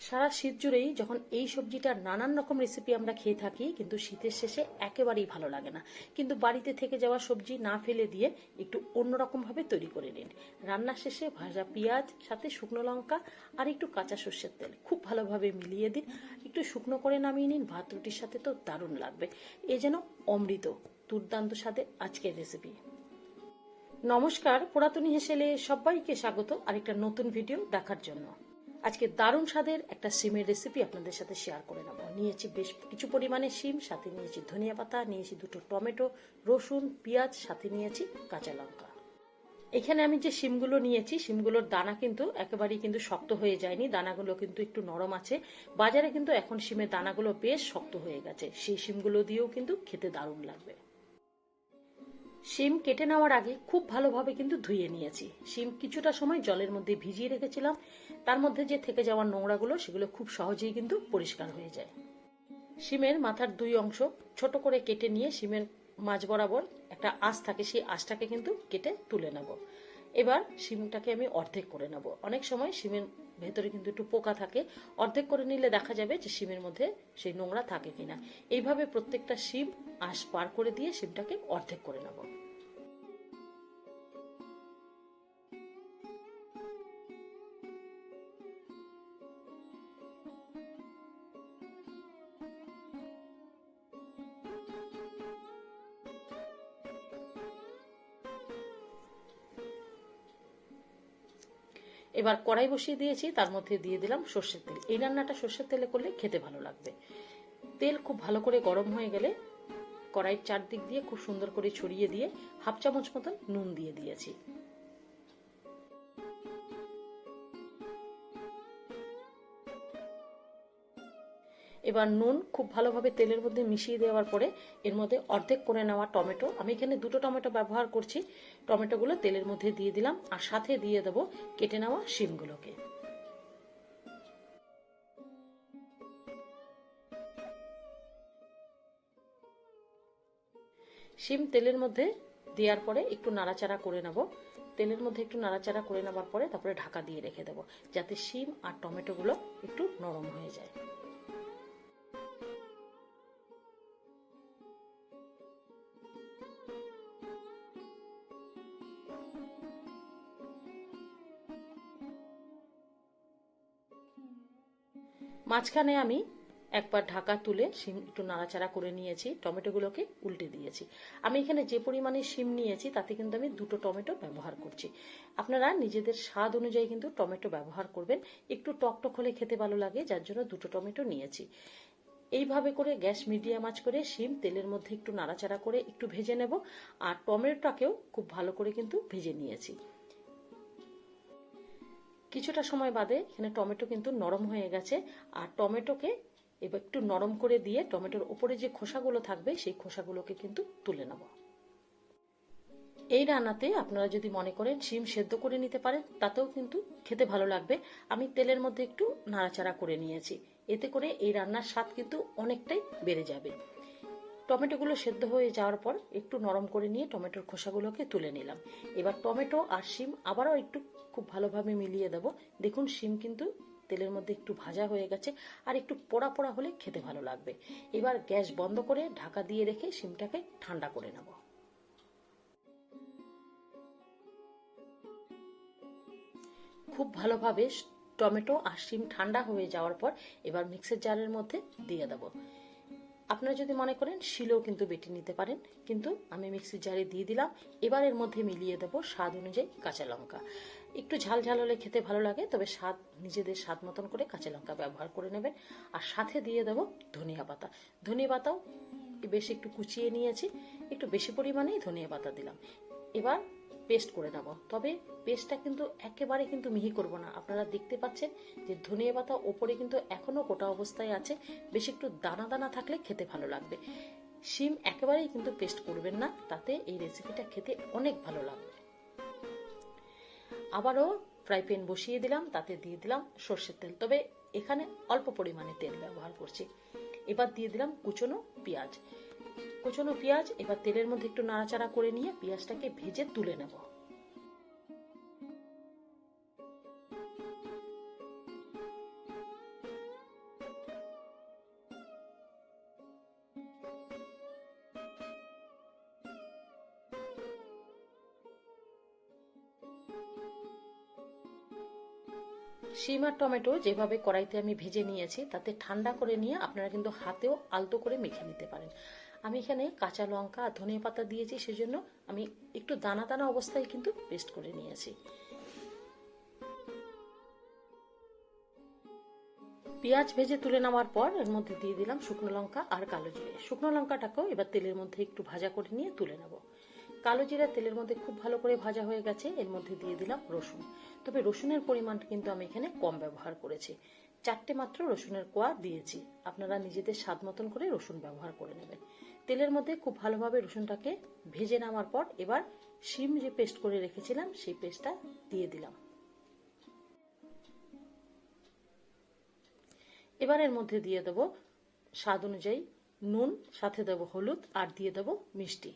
সারা শীত জুড়েই যখন এই সবজিটার নানান রকম রেসিপি আমরা খেয়ে থাকি, কিন্তু শীতের শেষে একেবারেই ভালো লাগে না। কিন্তু বাড়িতে থেকে যাওয়া সবজি না ফেলে দিয়ে একটু অন্যরকমভাবে তৈরি করে নিন। রান্নার শেষে ভাজা পেঁয়াজ, সাথে শুকনো লঙ্কা আর একটু কাঁচা সর্ষের তেল খুব ভালোভাবে মিলিয়ে দিন। একটু শুকনো করে নামিয়ে নিন, ভাত রুটির সাথে তো দারুণ লাগবে। এ যেন অমৃত, দুর্দান্ত স্বাদে আজকের রেসিপি নমস্কার, পুরাতনী হেসেলে সবাইকে স্বাগত। আরেকটা নতুন ভিডিও দেখার জন্য। আজকে দারুণ স্বাদের একটা সিমের রেসিপি আপনাদের সাথে শেয়ার করে নেব। নিয়েছি বেশ কিছু পরিমাণে সিম, সাথে নিয়েছি ধনিয়া পাতা, নিয়েছি দুটো টমেটো, রসুন, পেঁয়াজ, সাথে নিয়েছি কাঁচা লঙ্কা। এখানে আমি যে সিমগুলো নিয়েছি, সিমগুলোর দানা কিন্তু একেবারেই কিন্তু শক্ত হয়ে যায়নি। দানাগুলো কিন্তু একটু নরম আছে। বাজারে কিন্তু এখন সিমের দানাগুলো বেশ শক্ত হয়ে গেছে। সেই সিমগুলো দিয়েও কিন্তু খেতে দারুণ লাগবে। শিম কেটে নেওয়ার আগে খুব ভালোভাবে কিন্তু ধুয়ে নিয়েছি। শিম কিছুটা সময় জলের মধ্যে ভিজিয়ে রেখেছিলাম। তার মধ্যে যে থেকে যাওয়ার নোংরাগুলো, সেগুলো খুব সহজেই কিন্তু পরিষ্কার হয়ে যায়। শিমের মাথার দুই অংশ ছোট করে কেটে নিয়ে শিমের মাঝ বরাবর একটা আঁশ থাকে, সেই আঁশটাকে কিন্তু কেটে তুলে নেব। এবার শিমটাকে আমি অর্ধেক করে নেব। অনেক সময় শিমের ভেতরে কিন্তু একটু পোকা থাকে, অর্ধেক করে নিলে দেখা যাবে যে শিমের মধ্যে সেই নোংরা থাকে কিনা। এইভাবে প্রত্যেকটা শিম আঁশ পার করে দিয়ে শিমটাকে অর্ধেক করে নেব। এবার কড়াই বসিয়ে দিয়েছি, তার মধ্যে দিয়ে দিলাম সর্ষের তেল। এই রান্নাটা সর্ষের তেলে করলে খেতে ভালো লাগবে। তেল খুব ভালো করে গরম হয়ে গেলে কড়াইয়ের চারদিক দিয়ে খুব সুন্দর করে ছড়িয়ে দিয়ে হাফ চামচ মতন নুন দিয়ে দিয়েছি। এবার নুন খুব ভালোভাবে তেলের মধ্যে মিশিয়ে দেওয়ার পরে এর মধ্যে অর্ধেক করে নেওয়া টমেটো। আমি এখানে দুটো টমেটো ব্যবহার করছি। টমেটোগুলো তেলের মধ্যে দিয়ে দিলাম আর সাথে দিয়ে দেবো কেটে নেওয়া শিমগুলোকে। শিম তেলের মধ্যে দেওয়ার পরে একটু নাড়াচাড়া করে নেব। তেলের মধ্যে একটু নাড়াচাড়া করে নেওয়ার পরে তারপরে ঢাকা দিয়ে রেখে দেবো, যাতে শিম আর টমেটোগুলো একটু নরম হয়ে যায়। মাঝখানে আমি একবার ঢাকা তুলে শিম একটু নাড়াচাড়া করে নিয়েছি, টমেটোগুলোকে উল্টে দিয়েছি। আমি এখানে যে পরিমাণে শিম নিয়েছি, তাতে কিন্তু আমি দুটো টমেটো ব্যবহার করছি। আপনারা নিজেদের স্বাদ অনুযায়ী কিন্তু টমেটো ব্যবহার করবেন। একটু টকটক হলে খেতে ভালো লাগে, যার জন্য দুটো টমেটো নিয়েছি। এইভাবে করে গ্যাস মিডিয়াম আঁচ করে শিম তেলের মধ্যে একটু নাড়াচাড়া করে একটু ভেজে নেব। আর টমেটোটাকেও খুব ভালো করে কিন্তু ভেজে নিয়েছি। কিছুটা সময় বাদে এখানে টমেটো কিন্তু নরম হয়ে গেছে। আর টমেটোকে এবার একটু নরম করে দিয়ে টমেটোর উপরে যে খোসাগুলো থাকবে, সেই খোসাগুলোকে কিন্তু তুলে নেব। এই রান্নাতে আপনারা যদি মনে করেন শিম সেদ্ধ করে নিতে পারেন, তাতেও কিন্তু খেতে ভালো লাগবে। আমি তেলের মধ্যে একটু নাড়াচাড়া করে নিয়েছি। এতে করে এই রান্নার স্বাদ কিন্তু অনেকটাই বেড়ে যাবে। টমেটোগুলো সেদ্ধ হয়ে যাওয়ার পর একটু নরম করে নিয়ে টমেটোর খোসাগুলোকে তুলে নিলাম। এবার টমেটো আর শিম আবারও একটু খুব ভালোভাবে মিলিয়ে দেব। দেখুন, শিম কিন্তু তেলের মধ্যে একটু ভাজা হয়ে গেছে আর একটু পোড়া পোড়া হলে খেতে ভালো লাগবে। এবার গ্যাস বন্ধ করে ঢাকা দিয়ে রেখে শিমটাকে ঠান্ডা করে নেব। খুব ভালোভাবে টমেটো আর শিম ঠান্ডা হয়ে যাওয়ার পর এবার মিক্সার জারের মধ্যে দিয়ে দেবো। আপনারা যদি মনে করেন, শিলেও কিন্তু বেটে নিতে পারেন। কিন্তু আমি মিক্সির জারে দিয়ে দিলাম। এবার এর মধ্যে মিলিয়ে দেবো স্বাদ অনুযায়ী কাঁচা লঙ্কা। একটু ঝাল ঝাল হলে খেতে ভালো লাগে, তবে স্বাদ, নিজেদের স্বাদ মতন করে কাঁচা লঙ্কা ব্যবহার করে নেবেন। আর সাথে দিয়ে দেবো ধনিয়া পাতা। ধনিয়া পাতাও বেশ একটু কুচিয়ে নিয়েছি। একটু বেশি পরিমাণেই ধনিয়া পাতা দিলাম। এবার পেস্ট করে নেব। তবে পেস্টটা কিন্তু একেবারে কিন্তু মিহি করব না। আপনারা দেখতে পাচ্ছেন যে ধনিয়া পাতা ওপরে কিন্তু এখনও গোটা অবস্থায় আছে। বেশ একটু দানা দানা থাকলে খেতে ভালো লাগবে। শিম একেবারেই কিন্তু পেস্ট করবেন না, তাতে এই রেসিপিটা খেতে অনেক ভালো লাগবে। আবারও ফ্রাই প্যান বসিয়ে দিলাম, তাতে দিয়ে দিলাম সর্ষের তেল। তবে এখানে অল্প পরিমাণে তেল ব্যবহার করছি। এবার দিয়ে দিলাম কুচনো পেঁয়াজ। কোচানো পেঁয়াজ, এবার তেলের মধ্যে একটু নাড়াচাড়া করে নিয়ে পেঁয়াজটাকে ভেজে তুলে নেব। সিম আর টমেটো যেভাবে কড়াইতে আমি ভেজে নিয়েছি, তাতে ঠান্ডা করে নিয়ে আপনারা কিন্তু হাতেও আলতো করে মেখে নিতে পারেন। আমি এখানে কাঁচা লঙ্কা আর ধনিয়া পাতা দিয়েছি, সেজন্য আমি একটু দানা দানা অবস্থায় কিন্তু পেস্ট করে নিয়েছি। পেঁয়াজ ভেজে তুলে নেওয়ার পর এর মধ্যে দিয়ে দিলাম শুকনো লঙ্কা আর কালো জিরে। শুকনো লঙ্কাটাকেও এবার তেলের মধ্যে একটু ভাজা করে নিয়ে তুলে নেব। কালো জিরা তেলের মধ্যে খুব ভালো করে ভাজা হয়ে গেছে, এর মধ্যে দিয়ে দিলাম রসুন। তবে রসুনের পরিমাণটা কিন্তু আমি এখানে কম ব্যবহার করেছি। চারটে মাত্র রসুনের কোয়া দিয়েছি। আপনারা নিজেদের স্বাদ মতন করে রসুন ব্যবহার করে নেবেন। তেলের মধ্যে খুব ভালোভাবে রসুনটাকে ভেজে নেওয়ার পর এবার শিম যে পেস্ট করে রেখেছিলাম, সেই পেস্টটা দিয়ে দিলাম। এবার এর মধ্যে দিয়ে দেবো স্বাদ অনুযায়ী নুন, সাথে দেবো হলুদ আর দিয়ে দেবো মিষ্টি।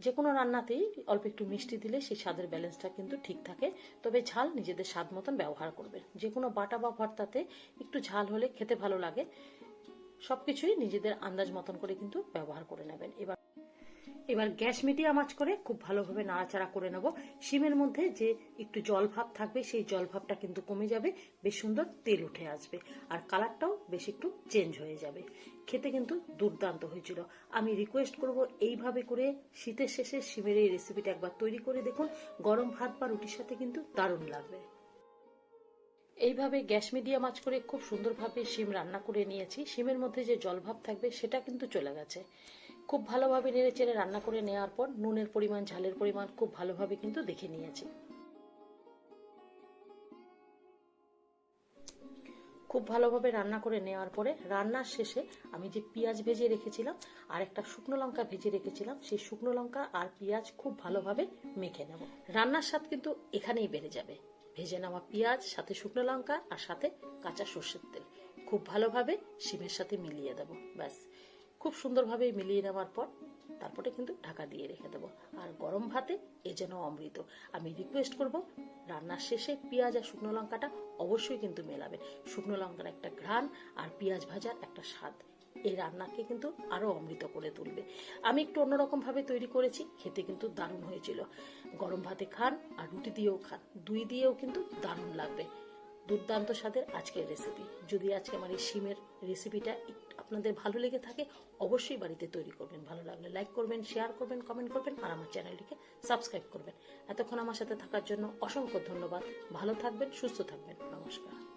যে কোনো রান্নাতেই অল্প একটু মিষ্টি দিলে সেই স্বাদের ব্যালেন্সটা কিন্তু ঠিক থাকে, তবে ঝাল নিজেদের স্বাদ মতন ব্যবহার করবে। যে কোনো বাটা বা ভর্তাতে একটু ঝাল হলে খেতে ভালো লাগে সবকিছুই নিজেদের আন্দাজ মতন করে কিন্তু ব্যবহার করে নেবেন। এবার এবার গ্যাস মিডিয়াম আঁচ করে খুব ভালোভাবে নাড়াচাড়া করে নেব। শিমের মধ্যে যে একটু জল ভাব থাকবে, সেই জল ভাবটা কিন্তু কমে যাবে, বেশ সুন্দর তেল উঠে আসবে আর কালারটাও বেশ একটু চেঞ্জ হয়ে যাবে। খেতে কিন্তু দুর্দান্ত হয়েছিল। আমি রিকোয়েস্ট করব এইভাবে করে শীতের শেষে শিমের এই রেসিপিটা একবার তৈরি করে দেখুন। গরম ভাত বা রুটির সাথে কিন্তু দারুণ লাগবে। এইভাবে গ্যাস মিডিয়াম আঁচ করে খুব সুন্দরভাবে শিম রান্না করে নিয়েছি। শিমের মধ্যে যে জলভাব থাকবে সেটা কিন্তু চলে গেছে। খুব ভালোভাবে নেড়ে চেড়ে রান্না করে নেওয়ার পর নুনের পরিমাণ, ঝালের পরিমাণ খুব ভালোভাবে কিন্তু দেখে নিয়েছি। খুব ভালোভাবে রান্না করে নেওয়ার পরে রান্নার শেষে আমি যে পেঁয়াজ ভেজে রেখেছিলাম আর একটা শুকনো লঙ্কা ভেজে রেখেছিলাম, সেই শুকনো লঙ্কা আর পেঁয়াজ খুব ভালোভাবে মেখে নেব। রান্নার স্বাদ কিন্তু এখানেই বেড়ে যাবে। ভেজে নেওয়া পেঁয়াজ, সাথে শুকনো লঙ্কা আর সাথে কাঁচা সর্ষের তেল। খুব ভালোভাবে শিমের সাথে মিলিয়ে দেবো, ব্যাস। খুব সুন্দরভাবে মিলিয়ে নেওয়ার পর তারপরে কিন্তু ঢাকা দিয়ে রেখে দেবো। আর গরম ভাতে এ যেন অমৃত। আমি রিকোয়েস্ট করব, রান্নার শেষে পেঁয়াজ আর শুকনো লঙ্কাটা অবশ্যই কিন্তু মেলাবেন। শুকনো লঙ্কার একটা ঘ্রাণ আর পেঁয়াজ ভাজার একটা স্বাদ। এই রান্নাকে কিন্তু আরও অমৃত করে তুলবে। আমি একটু অন্যরকম ভাবে তৈরি করেছি, খেতে কিন্তু দারুণ হয়েছিল। গরম ভাতে খান আর রুটি দিয়েও খান, দুই দিয়েও কিন্তু দারুণ লাগবে। দুর্দান্ত স্বাদের আজকের রেসিপি যদি আজকে আমার এই শিমের রেসিপিটা আপনাদের ভালো লেগে থাকে, অবশ্যই বাড়িতে তৈরি করবেন। ভালো লাগলে লাইক করবেন শেয়ার করবেন কমেন্ট করবেন, আর আমার চ্যানেলটিকে সাবস্ক্রাইব করবেন। এতক্ষণ আমার সাথে থাকার জন্য অসংখ্য ধন্যবাদ। ভালো থাকবেন, সুস্থ থাকবেন। নমস্কার।